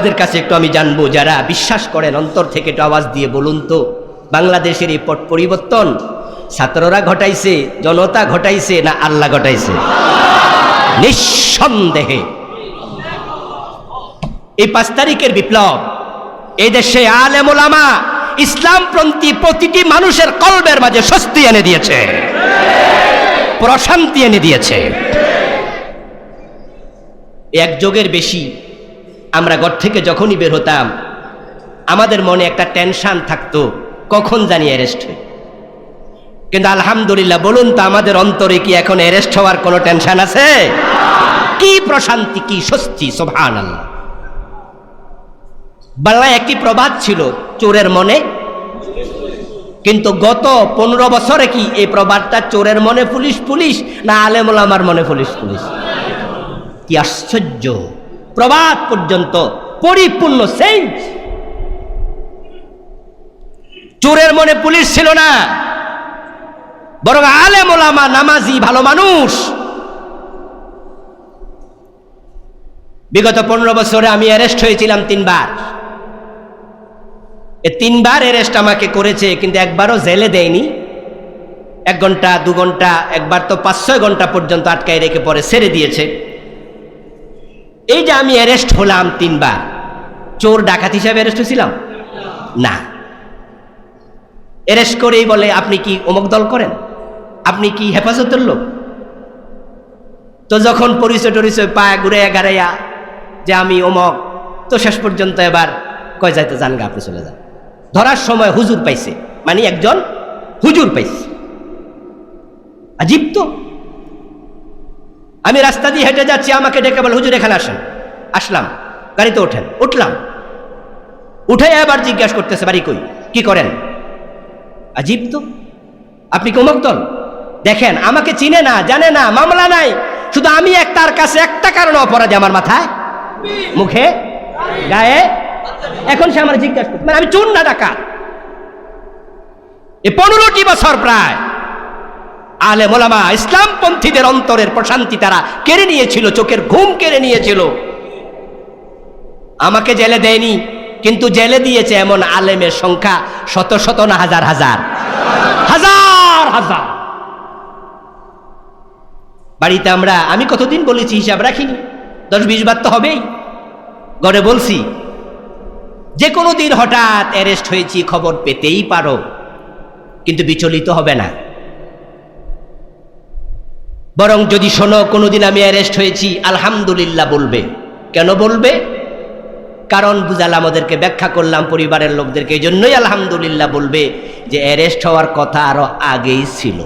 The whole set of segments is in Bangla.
আপনাদের কাছে একটু আমি জানব, যারা বিশ্বাস করেন অন্তর থেকে একটু আওয়াজ দিয়ে বলুন তো। বাংলাদেশের এই পট পরিবর্তন ছাত্ররা ঘটাইছে, জনতা ঘটাইছে না আল্লাহ ঘটাইছে? নিঃসন্দেহে। এই পাঁচ তারিখের বিপ্লব, এই দেশে আলেমোলামা ইসলামপন্থী প্রতিটি মানুষের কলবের মাঝে স্বস্তি এনে দিয়েছে, প্রশান্তি এনে দিয়েছে। এক যোগের বেশি আমরা ঘর থেকে যখনই বের হতাম, আমাদের মনে একটা টেনশন থাকতো, কখন জানি অ্যারেস্ট হই। কিন্তু আলহামদুলিল্লাহ বলুন তো, আমাদের অন্তরে কি এখন অ্যারেস্ট হওয়ার কোনো টেনশন আছে? কি প্রশান্তি, কি স্বস্তি সোভান বাংলায় একটি প্রবাদ ছিল, চোরের মনে। কিন্তু গত পনেরো বছরে কি এই প্রবাদটা চোরের মনে পুলিশ পুলিশ, না আলেমুলামার মনে পুলিশ পুলিশ? কি আশ্চর্য। প্রবাদ পর্যন্ত পরিপূর্ণ সেন্স চোরের মনে পুলিশ ছিল না। বরং আলেম ওলামা, নামাজি, ভালো মানুষ। বিগত পনেরো বছরে আমি অ্যারেস্ট হয়েছিলাম তিনবার। এ তিনবার অ্যারেস্ট আমাকে করেছে, কিন্তু একবারও জেলে দেয়নি। এক ঘণ্টা, দু ঘণ্টা, একবার তো পাঁচ ছয় ঘণ্টা পর্যন্ত আটকায় রেখে পরে ছেড়ে দিয়েছে। এই যে আমি অ্যারেস্ট হলাম তিনবার, চোর ডাকাত হিসাবে অ্যারেস্ট হয়েছিলাম? না। অ্যারেস্ট করেই বলে, আপনি কি অমুক দল করেন? আপনি কি হেফাজতের লোক? তো যখন পরিচয় টরিচয় পায় ঘুরে এগারাইয়া যে আমি অমক, তো শেষ পর্যন্ত এবার কয় যাইতে জান গা আপনি চলে যান। ধরার সময় হুজুর পাইছে মানে একজন হুজুর পাইছে। আজীব তো। আমি রাস্তা দিয়ে হেঁটে যাচ্ছি, আমাকে ডেকে বলে, হুজুর, এখানে আসেন। আসলাম, গাড়িতে ওঠেন, উঠলাম। উঠে আবার জিজ্ঞাসা করতেছে, বাড়ি কই? কি করেন? আজীব তো। আপনি কোমক দল? দেখেন, আমাকে চিনে না, জানে না, মামলা নাই। শুধু আমি এক, তার কাছে একটা কারণে অপরাধী আমার মাথায়, মুখে, গায়ে। এখন সে আমার জিজ্ঞাসা করছে মানে আমি চুন না ডাকা এ পনেরোটি বছর প্রায় আলে মোলামা ইসলামপন্থীদের অন্তরের প্রশান্তি তারা কেড়ে নিয়েছিল, চোখের ঘুম কেড়ে নিয়েছিল। আমাকে জেলে দেয়নি, কিন্তু জেলে দিয়েছে এমন আলেমের সংখ্যা শত শত না হাজার হাজার। হাজার হাজার। বাড়িতে আমরা, আমি কতদিন বলেছি হিসাব রাখিনি, দশ বিশ বার তো হবেই। ঘরে বলছি, যে কোনো দিন হঠাৎ অ্যারেস্ট হয়েছি, খবর পেতেই পারো, কিন্তু বিচলিত হবে না। বরং যদি শোনো, কোনোদিন আমি অ্যারেস্ট হয়েছি, আলহামদুলিল্লাহ বলবে। কেন বলবে? কারণ বুঝালাম ওদেরকে, ব্যাখ্যা করলাম পরিবারের লোকদেরকে এই জন্যই আলহামদুলিল্লাহ বলবে যে অ্যারেস্ট হওয়ার কথা আরও আগেই ছিল।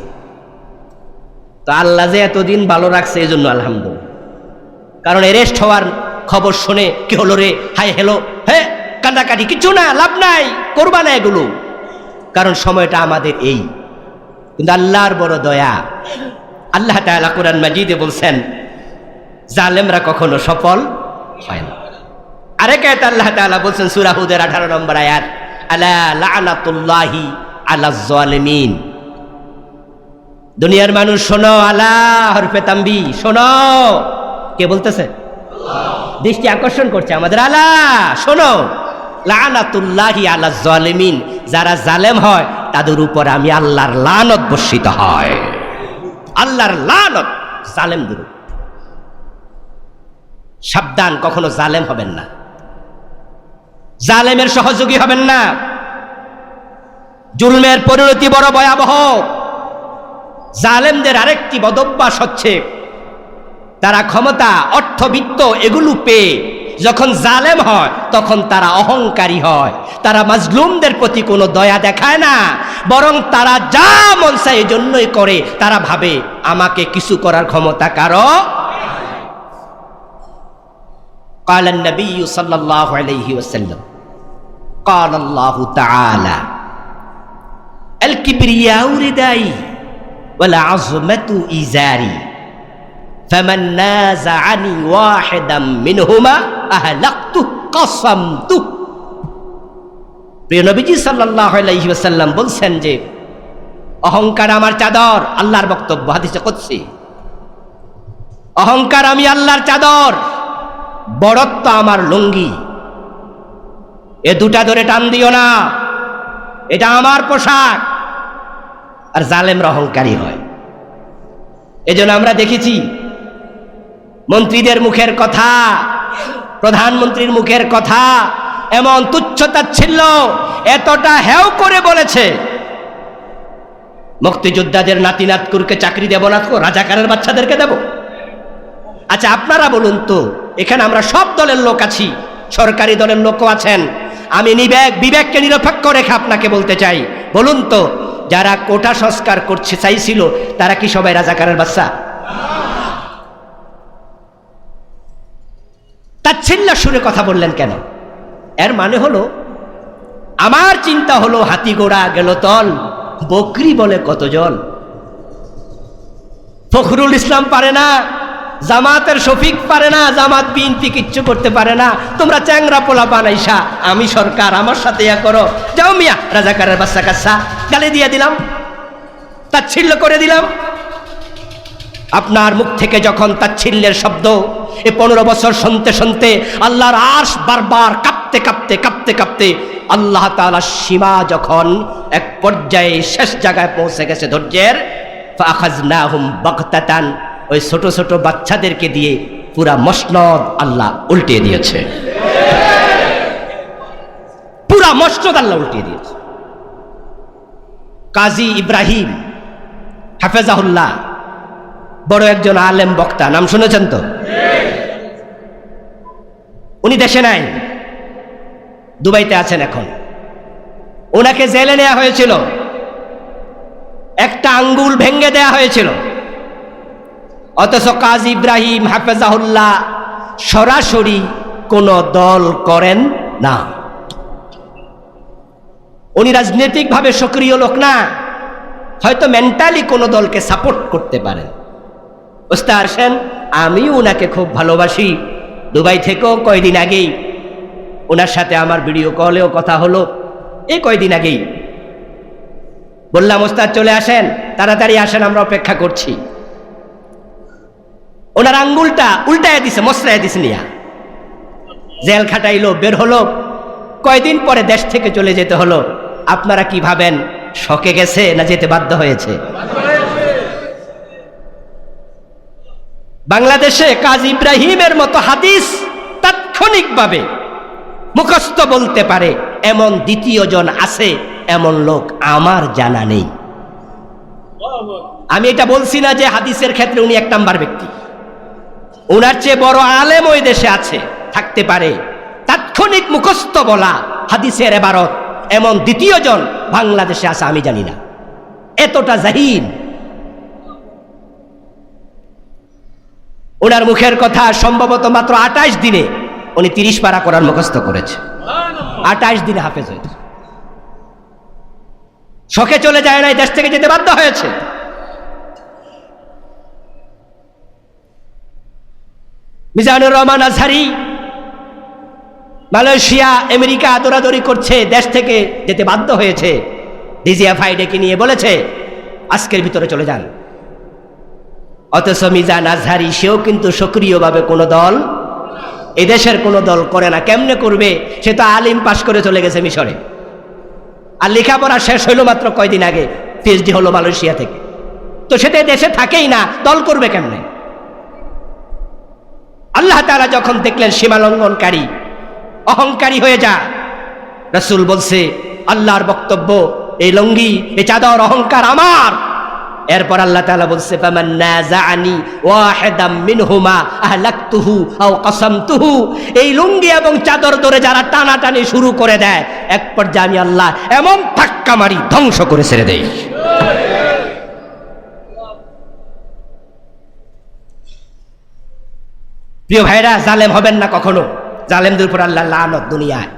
তো আল্লাহ যে এতদিন ভালো রাখছে এই জন্য আলহামদুলিল্লাহ। কারণ অ্যারেস্ট হওয়ার খবর শুনে কি হলো রে? হাই হ্যালো হ্যাঁ কান্দাকাটি কিছু না, লাভ নাই, করবা না এগুলো। কারণ সময়টা আমাদের এই। কিন্তু আল্লাহর বড় দয়া আল্লাহ তাআলা কোরআন মাজিদে বলছেন জালেমরা কখনো সফল হয় না। আরেক আয়াত আল্লাহ তাআলা বলছেন সূরা হুদের 18 নম্বর আয়াত আলা লানাতুল্লাহি আলা জালিমিন দুনিয়ার মানুষ শোনো আল্লাহ হরফে তাম্বি শোনো। কে বলতেছে? দৃষ্টি আকর্ষণ করছে আমাদের আল্লাহ শোনো লানাতুল্লাহি আলা জালিমিন যারা জালেম হয় তাদের উপর আমি আল্লাহর লানত বর্ষিত হয়। আল্লাহর লানত জালেমদের। সাবধান, কখনো জালেম হবেন না। জালেমের সহযোগী হবেন না। জুলমের পরিণতি বড় ভয়াবহ। জালেমদের আরেকটি বদভ্যাস হচ্ছে, তারা ক্ষমতা, অর্থবিত্ত এগুলো পেয়ে যখন জালেম হয়, তখন তারা অহংকারী হয়। তারা মাজলুমদের প্রতি কোনো দয়া দেখায় না। বরং তারা যা মন চায় এই জন্যই করে তারা ভাবে আমাকে কিছু করার ক্ষমতা কারো قال النبي صلى الله عليه وسلم قال الله تعالى الكبرياء ردائي والعظمة إزاري فمن نازعني واحدا منهما أهلقته قصمته প্রিয় নবীজি সাল্লাহ বলছেন যে, অহংকার আমার চাদর, আল্লাহর বক্তব্য, হাদিসে করছি অহংকার আমি আল্লাহর চাদর, বড়ত্ব আমার লুঙ্গি। এ দুটা ধরে টান দিও না, এটা আমার পোশাক। আর জালেমরা অহংকারী হয়। এজন্য আমরা দেখেছি, মন্ত্রীদের মুখের কথা, প্রধানমন্ত্রীর মুখের কথা এমন তুচ্ছতা ছিল, এতটা হেও করে বলেছে। মুক্তিযোদ্ধাদের নাতি নাতকুরকে চাকরি দেব না তো রাজাকারের বাচ্চাদেরকে দেব। আচ্ছা আপনারা বলুন তো, এখানে আমরা সব দলের লোক আছি, সরকারি দলের লোকও আছেন। আমি নিবেক বিবেককে নিরপেক্ষ রেখে আপনাকে বলতে চাই। বলুন তো, যারা কোটা সংস্কার করছে চাইছিল তারা কি সবাই রাজাকারের বাচ্চা? তাচ্ছিল্য সুরে কথা বললেন কেন? এর মানে হলো, আমার চিন্তা হলো হাতি গোড়া গেল তল, বকরি বলে কতজন? ফখরুল ইসলাম পারে না, জামাতের শফিক পারে না, জামাত বিনপি কিচ্ছু করতে পারে না। তোমরা চ্যাংরা পোলা বানাইসা, আমি সরকার, আমার সাথে ইয়া করো। যাও মিয়া, রাজাকারের বাচ্চা কাচ্চা, গালি দিয়ে দিলাম, তাচ্ছিল্য করে দিলাম। আপনার মুখ থেকে যখন তাচ্ছিল্যের শব্দ, এ পনেরো বছর শুনতে শুনতে আল্লাহর আশ বারবার কাঁপতে কাঁপতে কাঁপতে কাঁপতে আল্লাহ তাআলার সীমা যখন এক পর্যায়ে শেষ জায়গায় পৌঁছে গেছে ধৈর্যের, ফাখাজনাহুম ওই ছোট ছোট বাচ্চাদেরকে দিয়ে পুরা মসনদ আল্লাহ উল্টে দিয়েছে। পুরা মসনদ আল্লাহ উল্টে দিয়েছে। কাজী ইব্রাহিম হাফেজাহুল্লাহ, বড় একজন আলেম বক্তা, নাম শুনেছেন তো? উনি দেশে নাই। দুবাইতে আছেন এখন। ওনাকে জেলে নেওয়া হয়েছিল। একটা আঙ্গুল ভেঙ্গে দেয়া হয়েছিল। অথচ কাজ ইব্রাহিম হাফেজাহুল্লাহ সরাসরি কোন দল করেন না। উনি রাজনৈতিকভাবে সক্রিয় লোক না। হয়তো মেন্টালি কোনো দলকে সাপোর্ট করতে পারেন। ওস্তাদ আসেন, আমিও ওনাকে খুব ভালোবাসি। দুবাই থেকেও কয়দিন আগেই ওনার সাথে আমার ভিডিও কলেও কথা হলো। এই কয়দিন আগেই। বললাম, ওস্তাদ, চলে আসেন, তাড়াতাড়ি আসেন, আমরা অপেক্ষা করছি। ওনার আঙ্গুলটা উল্টায় দিছে মশরায় দিছে নিয়া। জেল খাটাইলো, বের হলো। কয়দিন পরে দেশ থেকে চলে যেতে হলো। আপনারা কি ভাবেন, শকে গেছে না যেতে বাধ্য হয়েছে? বাংলাদেশে কাজী ইব্রাহিমের মতো হাদিস তাৎক্ষণিকভাবে মুখস্থ বলতে পারে, এমন দ্বিতীয় জন আছে, এমন লোক আমার জানা নেই। আমি এটা বলছি না যে হাদিসের ক্ষেত্রে উনি এক নাম্বার ব্যক্তি। ওনার চেয়ে বড় আলেম ওই দেশে আছে, থাকতে পারে। তাৎক্ষণিক মুখস্থ বলা হাদিসের এবারত এমন দ্বিতীয় জন বাংলাদেশে আছে, আমি জানি না। এতটা জাহিন। ওনার মুখের কথা সম্ভবত মাত্র আঠাশ দিনে উনি তিরিশ পারা করার মুখস্থ করেছে। আঠাশ দিনে হাফেজ হয়েছে। শখে চলে যায় নাই দেশ থেকে যেতে বাধ্য হয়েছে। মিজানুর রহমান আজহারি মালয়েশিয়া আমেরিকা দৌড়াদৌড়ি করছে দেশ থেকে যেতে বাধ্য হয়েছে। ডিজিএফআই ডেকে নিয়ে বলেছে আজকের ভিতরে চলে যান। অথচ মিজান আজহারি সেও কিন্তু সক্রিয়ভাবে কোনো দল এদেশের কোনো দল করে না। কেমনে করবে? সে তো আলিম পাশ করে চলে গেছে মিশরে। আর লেখাপড়া শেষ হইল মাত্র কয়দিন আগে পিএইচডি হলো মালয়েশিয়া থেকে। তো সেটা দেশে থাকেই না, দল করবে কেমনে? আল্লাহ তারা যখন দেখলেন সীমালঙ্ঘনকারী অহংকারী হয়ে যা, রসুল বলছে, আল্লাহর বক্তব্য, এই লঙ্গি, এই চাদর, অহংকার আমার। এরপর আল্লাহ তাআলা বলছে, ফামান নাযাআনি ওয়াহিদাম মিনহুমা আহলাকতুহু আও কাসামতুহু। এই লুঙ্গি এবং চাদর ধরে যারা টানাটানি শুরু করে দেয়, এক পর্যায়ে আমি আল্লাহ এমন ধাক্কা মারি, ধ্বংস করে ছেড়ে দেই। প্রিয় ভাইরা, জালেম হবেন না কখনো। জালেমদের উপর আল্লাহ লানত দুনিয়ায়।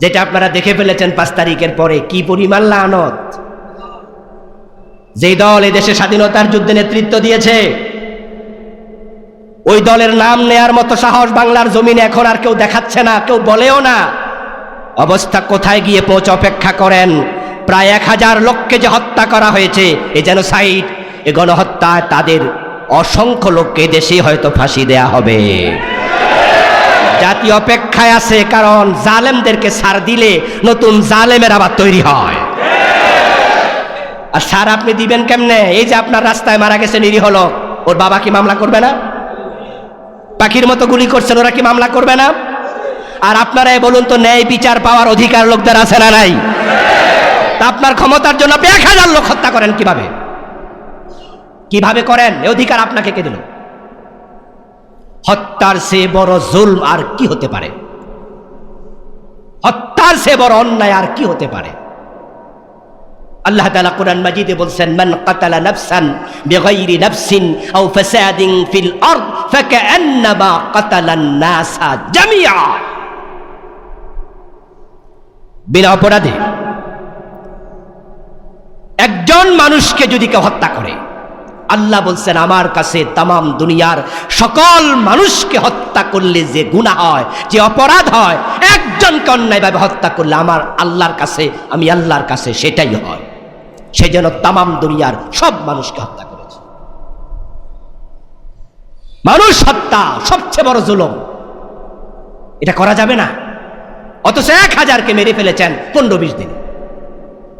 যেটা আপনারা দেখে ফেলেছেন পাঁচ তারিখের পরে, কি পরিমাণ লানত? যেই দল দেশে স্বাধীনতার যুদ্ধে নেতৃত্ব দিয়েছে, ওই দলের নাম নেয়ার মতো সাহস বাংলার জমিনে এখন আর কেউ দেখাচ্ছে না, কেউ বলেও না। অবস্থা কোথায় গিয়ে পৌঁছ অপেক্ষা করেন? প্রায় এক হাজার লোককে যে হত্যা করা হয়েছে, এ যেন সাইট এ গণহত্যায় তাদের অসংখ্য লোককে দেশে হয়তো ফাঁসি দেয়া হবে। জাতি অপেক্ষায় আছে, কারণ জালেমদেরকে সার দিলে নতুন জালেমের আবার তৈরি হয়। আর সার আপনি দিবেন কেমনে? এই যে আপনার রাস্তায় মারা গেছে, নিরীহ লোক। ওর বাবা কি মামলা করবে না? পাখির মতো গুলি করছেন, ওরা কি মামলা করবে না? আর আপনারাই বলুন তো, ন্যায় বিচার পাওয়ার অধিকার লোকদের আছে না নাই? আপনার ক্ষমতার জন্য আপনি এক হাজার লোক হত্যা করেন কীভাবে? কীভাবে করেন? এ অধিকার আপনাকে কে দিল? হত্যার সে বড় জুলম আর কি হতে পারে? হত্যার সে বড় অন্যায় আর কি হতে পারে? আল্লাহ তাআলা কোরআন মাজিদে বলছেন, মান কাতালা নাফসান বিগাইরি নাফসিন আও ফাসাদিন ফিল আরদ ফাকান্নামা কাতালান নাসা জামিআ। বিনা অপরাধে একজন মানুষকে যদি কেউ হত্যা করে, আল্লাহ বলছেন, আমার কাছে তামাম দুনিয়ার সকল মানুষকে হত্যা করলে যে গুনাহ হয়, যে অপরাধ হয়, একজনকে অন্যায়ভাবে হত্যা করলে আমার আল্লাহর কাছে, আমি আল্লাহর কাছে সেটাই হয়। সে যেন তামাম দুনিয়ার সব মানুষকে হত্যা করেছে। মানুষ হত্যা সবচেয়ে বড় জুলম। এটা করা যাবে না। অথচ এক হাজারকে মেরে ফেলেছেন পনেরো বিশ দিন।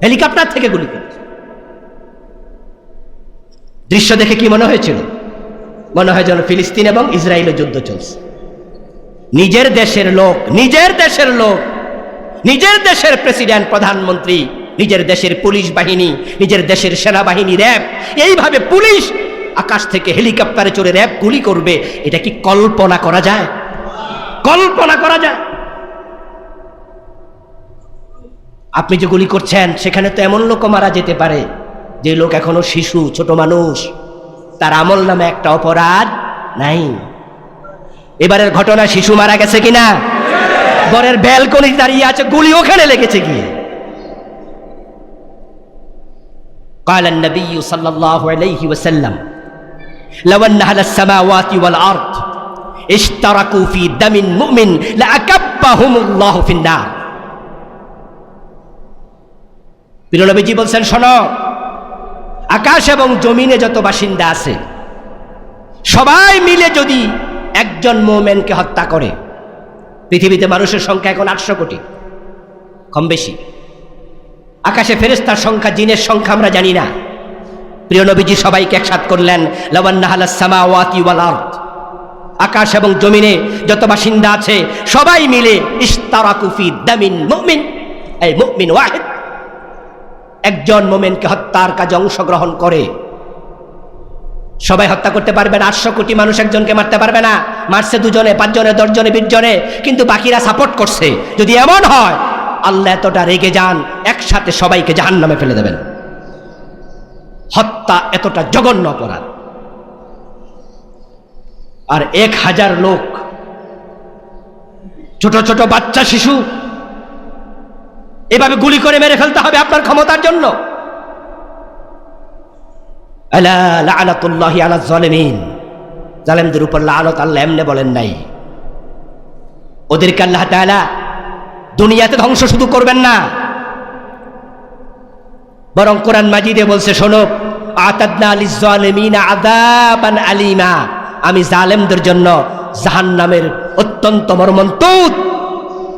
হেলিকপ্টার থেকে গুলি করেছে। দৃশ্য দেখে কি মনে হয়েছিল? মনে হয় যেন ফিলিস্তিন এবং ইসরায়েলের যুদ্ধ চলছে। নিজের দেশের লোক, নিজের দেশের লোক, নিজের দেশের প্রেসিডেন্ট, প্রধানমন্ত্রী নিজের দেশের পুলিশ বাহিনী, নিজের দেশের সেনাবাহিনী র্যাব, এইভাবে পুলিশ আকাশ থেকে হেলিকপ্টারে চড়ে র্যাব গুলি করবে, এটা কি কল্পনা করা যায়? কল্পনা করা যায়। আপনি যে গুলি করছেন, সেখানে তো এমন লোক মারা যেতে পারে, যে লোক এখনও শিশু, ছোট মানুষ। তার আমল নামে একটা অপরাধ নাই। এবারের ঘটনা শিশু মারা গেছে কিনা? ঘরের ব্যালকনি দাঁড়িয়ে আছে, গুলি ওখানে লেগেছে গিয়ে। قال النبي صلى الله عليه وسلم لو أن أهل السماوات والأرض اشتركوا في دم مؤمن لأكبهم الله في النار প্রিয়নবীজি বলছেন শোনো আকাশ এবং জমিনে যত বাসিন্দা আছে সবাই মিলে যদি একজন মোমেনকে হত্যা করে পৃথিবীতে মানুষের সংখ্যা এখন আটশো কোটি কম বেশি আকাশে ফেরেস্তার সংখ্যা, জিনের সংখ্যা আমরা জানি না। প্রিয় নবীজি সবাইকে একসাথ করলেন লাওয়ান্নাহালাসামাওয়াতি ওয়াল আরদ। আকাশ এবং জমিনে যত বাসিন্দা আছে, সবাই মিলে দামিন একজন মোমেনকে হত্যার কাজে অংশগ্রহণ করে। সবাই হত্যা করতে পারবে না, আটশো কোটি মানুষ একজনকে মারতে পারবে না। মারছে দুজনে, পাঁচজনে, দশজনে, বিশজনে, কিন্তু বাকিরা সাপোর্ট করছে। যদি এমন হয় আল্লাহ এতটা রেগে যান, একসাথে সবাইকে জাহান নামে ফেলে দেবেন। হত্যা এতটা জঘন্য অপরাধ। আর এক হাজার লোক, ছোট ছোট বাচ্চা শিশু, এভাবে গুলি করে মেরে ফেলতে হবে আপনার ক্ষমতার জন্য। জালেমদের উপর লাআনত আল্লাহ এমনে বলেন নাই। ওদেরকে আল্লাহ তাআলা দুনিয়াতে ধ্বংস শুধু করবেন না। বরং কোরআন মাজিদে বলছে, শোনো আলিমা। আমি জালেমদের জন্য জাহান্নামের অত্যন্ত মর্মন্তুদ,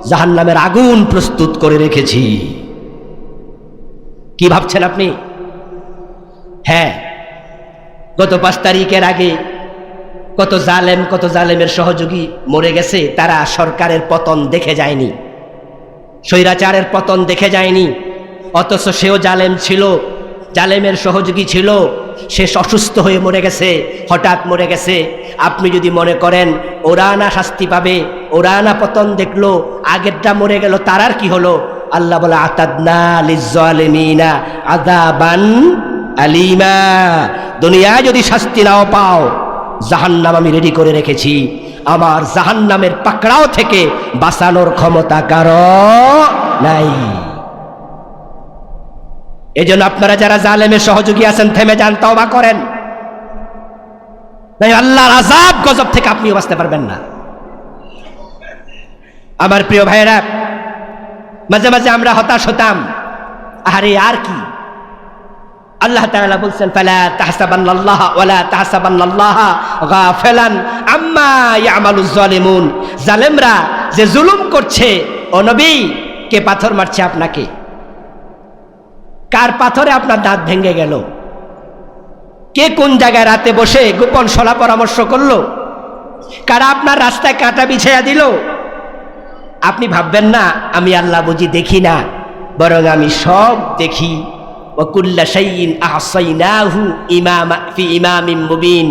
জাহান্নামের আগুন প্রস্তুত করে রেখেছি। কি ভাবছেন আপনি? হ্যাঁ গত পাঁচ তারিখের আগে কত জালেম, কত জালেমের সহযোগী মরে গেছে, তারা সরকারের পতন দেখে যায়নি। স্বৈরাচারের পতন দেখে যায়নি। অথচ সেও জালেম ছিল, জালেমের সহযোগী ছিল। সে অসুস্থ হয়ে মরে গেছে, হঠাৎ মরে গেছে। আপনি যদি মনে করেন, ওরা না শাস্তি পাবে, ওরা না পতন দেখল, আগেরটা মরে গেল, তার আর কি হলো? আল্লাহ বলে, আতাদনা লিজ্জালিমিনা আদাবান আলিমা। দুনিয়ায় যদি শাস্তি নাও পাও, জাহান্নাম আমি রেডি করে রেখেছি। আমার জাহান্নামের পাকড়াও থেকে বাঁচানোর ক্ষমতা কারও নাই। এজন্য আপনারা যারা জালেমের সহযোগী আছেন, থেমে যান, তওবা করেন। নাই আল্লাহর আজাব গজব থেকে আপনিও বাঁচতে পারবেন না। আমার প্রিয় ভাইয়েরা, মাঝে মাঝে আমরা হতাশ হতাম, আরে আর কি? আল্লাহ তাআলা বলছেন, ফালা তাহসাবান্নাল্লাহ ওয়ালা তাহসাবান্নাল্লাহ গাফিলান আম্মা ইয়ামালুজ জালিমুন। জালেমরা যে জুলুম করছে, ও নবী, কে পাথর মারছে আপনাকে? কার পাথরে আপনার দাঁত ভেঙে গেল? কে কোন জায়গায় রাতে বসে গোপন সলা পরামর্শ করল? কারা আপনার রাস্তায় কাটা বিছাইয়া দিল? আপনি ভাববেন না, আমি আল্লাহ বুঝি দেখি না, বরং আমি সব দেখি। ওকুল্লা শাইইন আহসাইনাহু ইমামা ফি ইমামিম মুবিন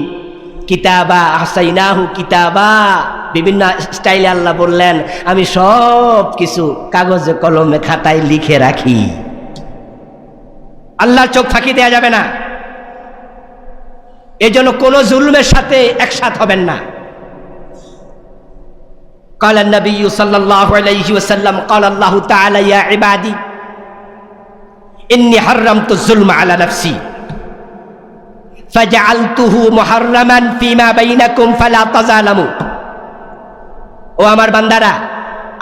কিতাবা আহসাইনাহু কিতাবা বিভিন্ন স্টাইলে আল্লাহ বললেন আমি সব কিছু কাগজে কলমে খাতায় লিখে রাখি আল্লাহর চোখ ফাঁকি দেওয়া যাবে না এই জন্য কোনো জুলুমের সাথে একসাথ হবেন না قال النبي صلى الله عليه وسلم قال الله تعالى يا عبادي ইন্নি হারাম তো জুলমা আলা নাফসি ফাজআলতুহু মুহাররামান ফিমা বাইনাকুম ফালা তাজালামু ও আমার বান্দারা,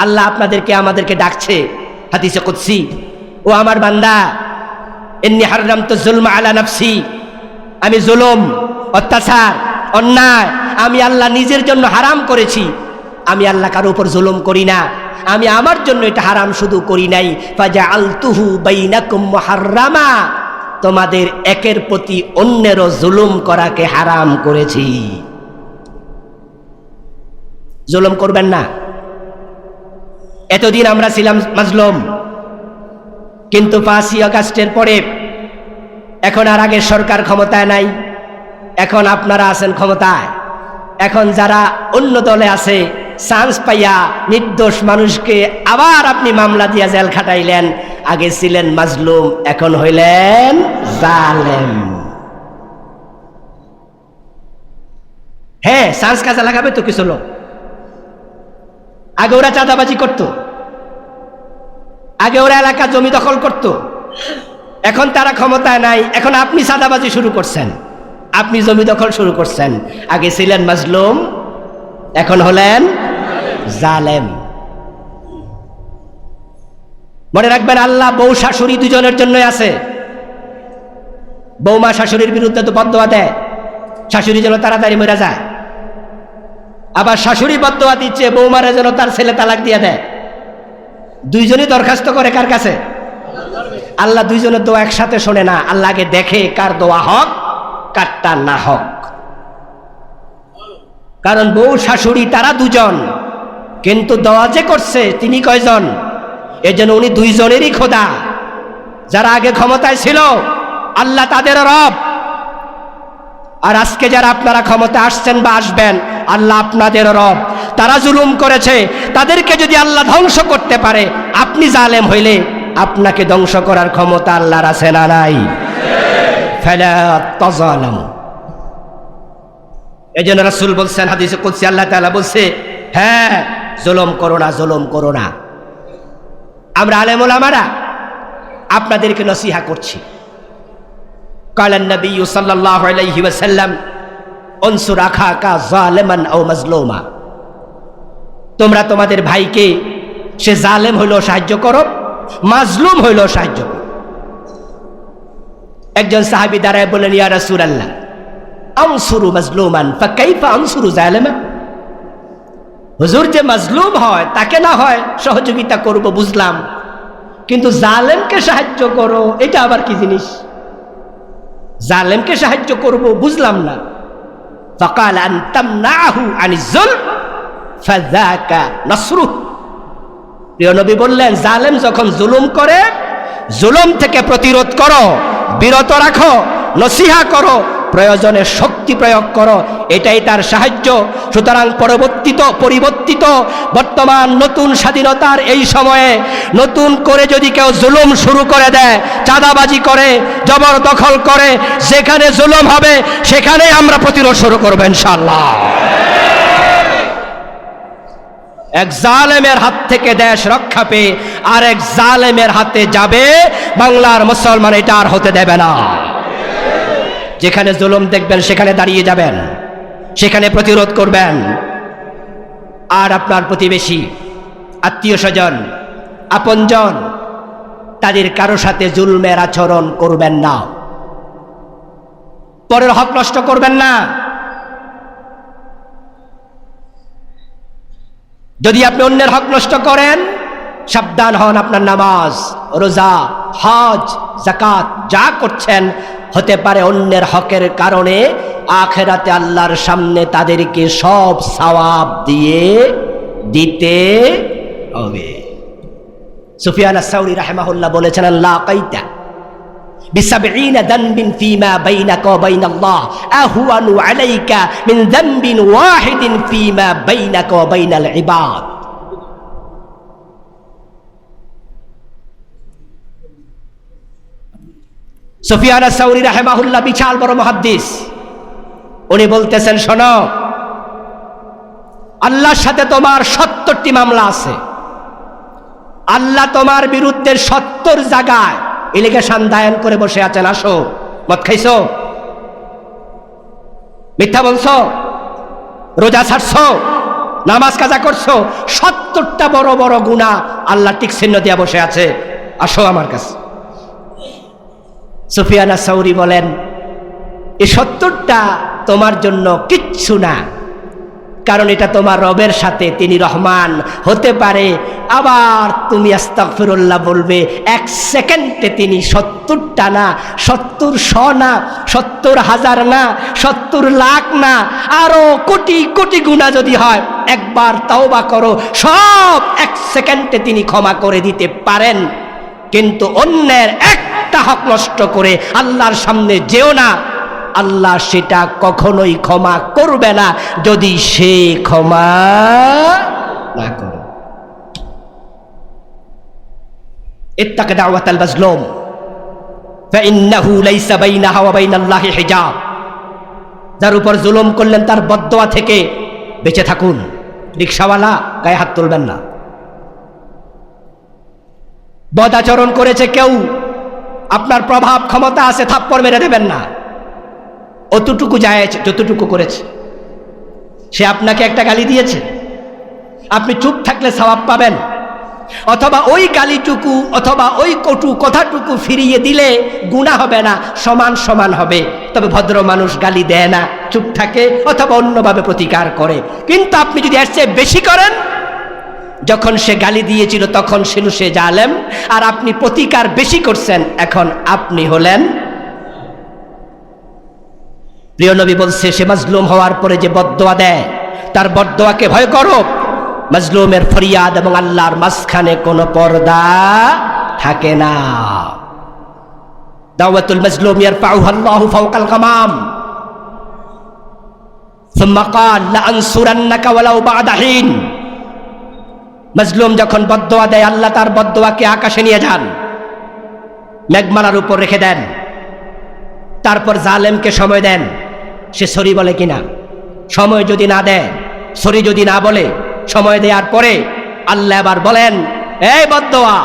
আল্লাহ আপনাদেরকে আমাদেরকে ডাকছে। হাদিসে কুদসি। ও আমার বান্দা ইন্নি হারাম তো জুলমা আলা নাফসি আমি জুলুম, অত্যাচার, অন্যায়, আমি আল্লাহ নিজের জন্য হারাম করেছি। আমি আল্লাহ কারও উপর জুলুম করি না। আমি আমার জন্য এটা হারাম শুধু করি নাই। ফাজা আলতুহু বাইনাকুম তোমাদের একের প্রতি অন্যেরও জুলুম করাকে হারাম করেছি। জুলুম করবেন না। এতদিন আমরা ছিলাম মাজলুম। কিন্তু পাঁচই আগস্টের পরে এখন আর আগের সরকার ক্ষমতায় নাই। এখন আপনারা আছেন ক্ষমতায়। এখন যারা অন্য দলে আছে চান্স পাইয়া নির্দোষ মানুষকে আবার আপনি মামলা দিয়া জেল খাটাইলেন। আগে ছিলেন মাজলুম, এখন হইলেন জালেম। হ্যাঁ চান্স কাজে লাগাবে তো কিছু লোক। আগে ওরা চাঁদাবাজি করত। আগে ওরা এলাকা জমি দখল করত। এখন তারা ক্ষমতায় নাই। এখন আপনি চাঁদাবাজি শুরু করছেন। আপনি জমি দখল শুরু করছেন। আগে ছিলেন মাজলুম, এখন হলেন জালেম। মনে রাখবেন আল্লাহ বউ শাশুড়ি দুজনের জন্যই আছে। বৌমা শাশুড়ির বিরুদ্ধে তো বদোয়া দেয়। শাশুড়ি যেন তাড়াতাড়ি মরে যায়। আবার শাশুড়ি বদোয়া দিচ্ছে বৌমারা যেন তার ছেলে তালাক দিয়ে দেয়। দুইজনই দরখাস্ত করে কার কাছে? আল্লাহ দুইজনের দোয়া একসাথে শোনে না। আল্লাহকে দেখে কার দোয়া হক, কারটা না হক। কারণ বউ শাশুড়ি তারা দুজন। কিন্তু দোয়া যে করছে তিনি কয়জন? এই এজন্য উনি দুইজনেরই খোদা। যারা আগে ক্ষমতায় ছিল, আল্লাহ তাদের রব। আর আজকে যারা আপনারা ক্ষমতা আসছেন বা আসবেন, আল্লাহ আপনাদের রব। তারা জুলুম করেছে, তাদেরকে যদি আল্লাহ ধ্বংস করতে পারে, আপনি জালেম হইলে আপনাকে ধ্বংস করার ক্ষমতা আল্লাহর আছে না নাই? এই জন্য রাসুল বলছেন, হাদিসে কুদসি, আল্লাহ তাআলা বলছে হ্যাঁ জলম করো না, জলম করো না। আমরা আলেমোলামারা আপনাদেরকে নসিহা করছি। কালান নবী সাল্লাহ আলাইহি ওয়াসাল্লাম অনসু রাখা কা জালেমান ও মজলুমা তোমরা তোমাদের ভাইকে, সে জালেম হইল সাহায্য করো, মাজলুম হইল সাহায্য করো। একজন সাহাবি দাঁড়ায় বললেন, ইয়া রাসূলুল্লাহ, আনসুরু মাজলুমান ফাকাইফা আনসুরু জালেমা? হুজুর যে মাজলুম হয়, তাকে না হয় সহযোগিতা করব, বুঝলাম। কিন্তু জালেমকে সাহায্য করো, এটা আবার কি জিনিস? জালেমকে সাহায্য করব, বুঝলাম না। ফকাল আনতাম নাহু আনিজুল ফাযাকা নাসরুহ প্রিয় নবী বললেন, জালেম যখন জুলুম করে, জুলুম থেকে প্রতিরোধ করো, বিরত রাখো, নসিহা করো প্রয়োজনে শক্তি প্রয়োগ করো, এটাই তার সাহায্য। সুতরাং পরবর্তিত, পরিবর্তিত, বর্তমান নতুন স্বাধীনতার এই সময়ে নতুন করে যদি কেউ জুলুম শুরু করে দেয়, চাঁদাবাজি করে, জবরদখল করে, যেখানে জুলুম হবে সেখানে আমরা প্রতিরোধ শুরু করব ইনশাল্লাহ এক জালেমের হাত থেকে দেশ রক্ষা পেয়ে আর এক জালেমের হাতে যাবে, বাংলার মুসলমান এটা আর হতে দেবে না। যেখানে জুলুম দেখবেন, সেখানে দাঁড়িয়ে যাবেন। সেখানে প্রতিরোধ করবেন। আর আপনার প্রতিবেশী আত্মীয় স্বজন আপনজন, তাদের কারও সাথে জুলমের আচরণ করবেন না। পরের হক নষ্ট করবেন না। যদি আপনি অন্যের হক নষ্ট করেন সাবধান হন আপনার নামাজ রোজা হজ জাকাত যা করছেন হতে পারে অন্যের হকের কারণে আখেরাতে আল্লাহর সামনে তাদেরকে সব সওয়াব দিয়ে দিতে হবে সুফিয়ান সাউরি রাহেমাহুল্লাহ বলেছেন আল্লাহ কাইতা بسبعين ذنب فيما بينك وبين الله أهون عليك من ذنب واحد فيما بينك وبين العباد সুফিয়ানা সাউরি রাহেমাহুল্লাহ বিশাল বড় মহাদ্দিস। উনি বলতেছেন, শোনো, আল্লাহর সাথে তোমার সত্তরটি মামলা আছে। আল্লাহ তোমার বিরুদ্ধে সত্তর জায়গায় ইলিগেশন দায়ন করে বসে আছেন, আসো, মদ খাইছো? মিথ্যা বলছো? রোজা ছাড়ছো? নামাজ কাজা করছ? সত্তরটা বড় বড় গুণা আল্লাহ টিক চিহ্ন দিয়া বসে আছে। আসো আমার কাছে। সুফিয়ানা সৌরি বলেন এই সত্তরটা তোমার জন্য কিচ্ছু না। কারণ এটা তোমার রবের সাথে, তিনি রহমান। হতে পারে আবার তুমি আস্তাগফিরুল্লাহ বলবে, এক সেকেন্ডে তিনি সত্তরটা না, সত্তর শ না, সত্তর হাজার না, সত্তর লাখ না আরও কোটি কোটি গুণা যদি হয়, একবার তাওবা করো, সব এক সেকেন্ডে তিনি ক্ষমা করে দিতে পারেন। কিন্তু অন্যের একটা হক নষ্ট করে আল্লাহর সামনে যেও না, আল্লাহ সেটা কখনোই ক্ষমা করবে না। যদি সে ক্ষমা না করে। এর তাকে দাওয়াত আল বাজলম হেজাব। যার উপর জুলুম করলেন তার বদোয়া থেকে বেঁচে থাকুন। রিক্সাওয়ালা গায়ে হাত তুলবেন না। বদাচরণ করেছে কেউ আপনার প্রভাব ক্ষমতা আছে, থাপ্পড় মেরে দেবেন না। অতটুকু যায় যতটুকু করেছে। সে আপনাকে একটা গালি দিয়েছে। আপনি চুপ থাকলে সবাব পাবেন। অথবা ওই গালিটুকু অথবা ওই কটু কথাটুকু ফিরিয়ে দিলে গুণা হবে না, সমান সমান হবে। তবে ভদ্র মানুষ গালি দেয় না, চুপ থাকে অথবা অন্যভাবে প্রতিকার করে। কিন্তু আপনি যদি এর বেশি করেন যখন সে গালি দিয়েছিল তখন ছিল সে জালেম আর আপনি প্রতিকার বেশি করছেন এখন আপনি হলেন প্রিয় নবী বলছে সে মাজলুম হওয়ার পরে যে বদোয়া দেয় তার বদোয়াকে ভয় করো মাজলুমের ফরিয়াদ এবং আল্লাহর মাঝখানে কোনো পর্দা থাকে না দাওয়াতুল মাজলুম ইয়ারফাউহা আল্লাহু ফাওকাল গামাম ثم قال لأنصرنك ولو بعد حين মাজলুম যখন বদোয়া দেয়, আল্লাহ তার বদোয়াকে আকাশে নিয়ে যান, মেঘমালার উপর রেখে দেন, তারপর জালেমকে সময় দেন, সে সরি বলে কিনা সময় যদি না দেয়, সরি যদি না বলে, সময় দেওয়ার পরে আল্লাহ আবার বলেন, এই বদোয়া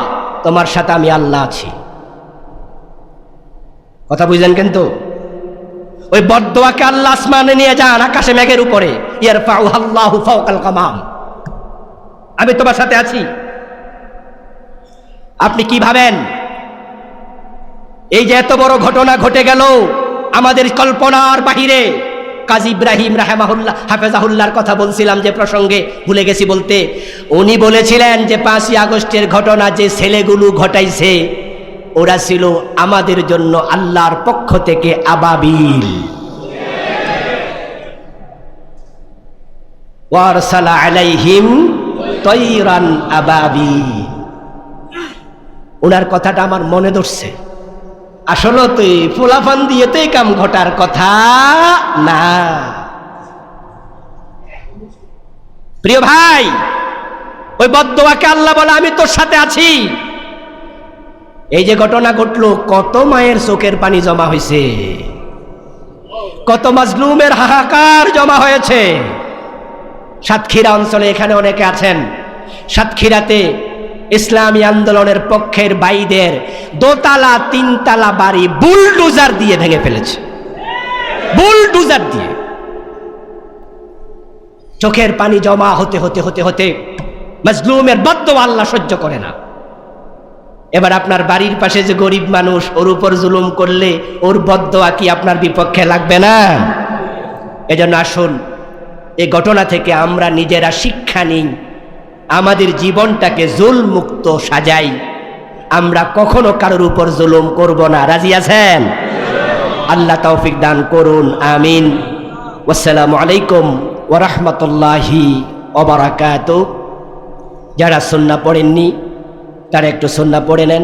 তোমার সাথে আমি আল্লাহ আছি। কথা বুঝলেন কিন্তু? ওই বদোয়াকে আল্লাহ আসমানে নিয়ে যান, আকাশে মেঘের উপরে। ইয়ার ফাউ আল্লাহ ফাউকাল কামাম। আমি তোমার সাথে আছি। আপনি কি ভাবেন? এই যে এত বড় ঘটনা ঘটে গেল আমাদের কল্পনার বাহিরে, কাজী ইব্রাহিম রাহেমাহুল্লাহ হাফেজাহুল্লার কথা বলছিলাম যে প্রসঙ্গে ভুলে গেছি বলতে, উনি বলেছিলেন যে পাঁচই আগস্টের ঘটনা যে ছেলেগুলো ঘটাইছে, ওরা ছিল আমাদের জন্য আল্লাহর পক্ষ থেকে আবাবিল। ওয়ারসালা আলাইহিম তৈরান আবাবি। ওনার কথাটা আমার মনে ধরছে। আসলে তো এই ফুলাফান দিয়ে তো কাম ঘটার কথা না। প্রিয় ভাই, ওই বদোয়াকে আল্লাহ বলে, আমি তোর সাথে আছি। এই যে ঘটনা ঘটলো, কত মায়ের চোখের পানি জমা হয়েছে। কত মাজলুমের হাহাকার জমা হয়েছে। সাতক্ষীরা অঞ্চলে এখানে অনেকে আছেন। সাতক্ষীরাতে ইসলামী আন্দোলনের পক্ষের বাইদের দোতলা, তিনতলা বাড়ি বুলডুজার দিয়ে ভেঙে ফেলেছে। বুলডুজার দিয়ে। চোখের পানি জমা হতে হতে হতে হতে মজলুমের বদ্ধ আল্লাহ সহ্য করে না। এবার আপনার বাড়ির পাশে যে গরিব মানুষ, ওর উপর জুলুম করলে ওর বদোয়া কি আপনার বিপক্ষে লাগবে না? এজন্য আসুন এই ঘটনা থেকে আমরা নিজেরা শিক্ষা নিই। আমাদের জীবনটাকে জুল মুক্ত সাজাই। আমরা কখনো কারোর উপর জুলুম করব না। রাজি আছেন? আল্লাহ তৌফিক দান করুন। আমিন। আসসালামু আলাইকুম ওরহমতুল্লাহি অবরাকাত যারা সন্না পড়েননি, তারা একটু সন্না পড়ে নেন।